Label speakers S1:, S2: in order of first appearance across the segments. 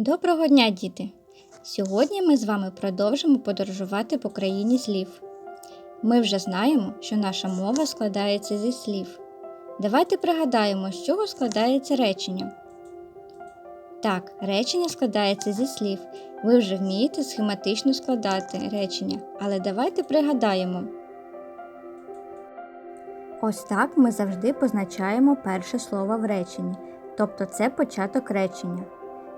S1: Доброго дня, діти! Сьогодні ми з вами продовжимо подорожувати по країні слів. Ми вже знаємо, що наша мова складається зі слів. Давайте пригадаємо, з чого складається речення. Так, речення складається зі слів. Ви вже вмієте схематично складати речення, але давайте пригадаємо. Ось так ми завжди позначаємо перше слово в реченні, тобто це початок речення.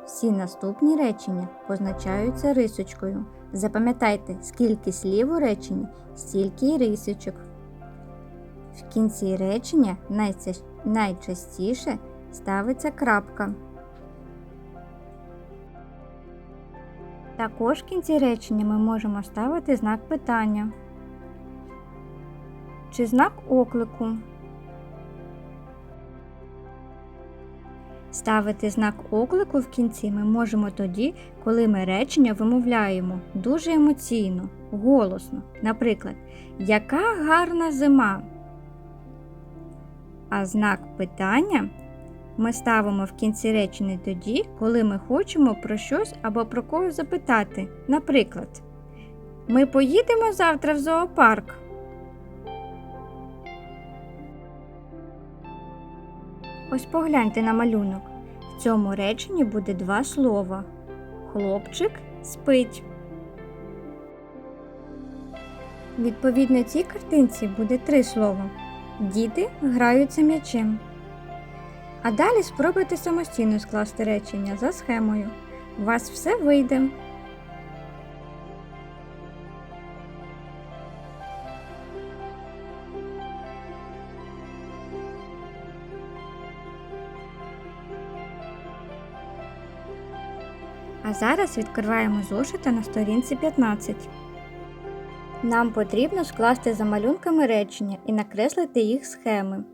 S1: Всі наступні речення позначаються рисочкою. Запам'ятайте, скільки слів у реченні, стільки й рисочок. В кінці речення найчастіше ставиться крапка. Також в кінці речення ми можемо ставити знак питання чи знак оклику. Ставити знак оклику в кінці ми можемо тоді, коли ми речення вимовляємо дуже емоційно, голосно. Наприклад, яка гарна зима. А знак питання ми ставимо в кінці речення тоді, коли ми хочемо про щось або про когось запитати. Наприклад, ми поїдемо завтра в зоопарк. Ось погляньте на малюнок. В цьому реченні буде два слова. Хлопчик спить. Відповідно цій картинці буде три слова. Діти граються м'ячем. А далі спробуйте самостійно скласти речення за схемою. У вас все вийде. Зараз відкриваємо зошита на сторінці 15. Нам потрібно скласти за малюнками речення і накреслити їх схеми.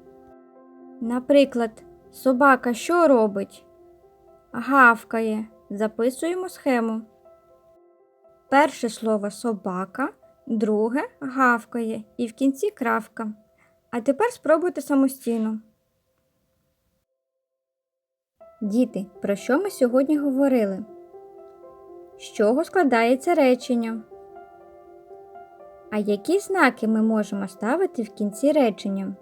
S1: Наприклад, собака що робить? Гавкає. Записуємо схему. Перше слово собака, друге гавкає і в кінці крапка. А тепер спробуйте самостійно. Діти, про що ми сьогодні говорили? З чого складається речення? А які знаки ми можемо ставити в кінці речення?